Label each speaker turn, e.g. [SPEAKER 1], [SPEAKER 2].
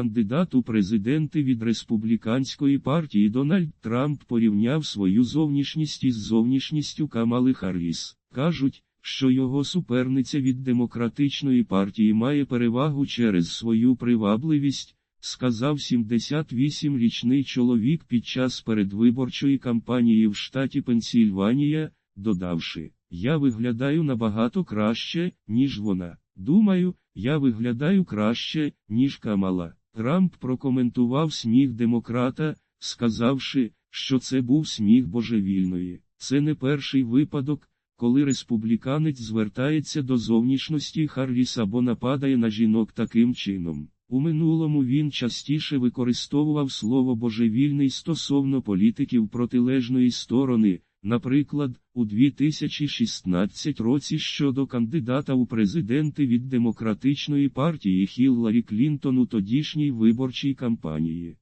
[SPEAKER 1] Кандидат у президенти від республіканської партії Дональд Трамп порівняв свою зовнішність із зовнішністю Камали Харріс. Кажуть, що його суперниця від демократичної партії має перевагу через свою привабливість, сказав 78-річний чоловік під час передвиборчої кампанії в штаті Пенсільванія, додавши, я виглядаю набагато краще, ніж вона. Думаю, я виглядаю краще, ніж Камала. Трамп прокоментував сміх демократа, сказавши, що це був сміх божевільної. Це не перший випадок, коли республіканець звертається до зовнішності Харріс або нападає на жінок таким чином. У минулому він частіше використовував слово божевільний стосовно політиків протилежної сторони, наприклад, у 2016 році щодо кандидата у президенти від демократичної партії Хілларі Клінтон у тодішній виборчій кампанії.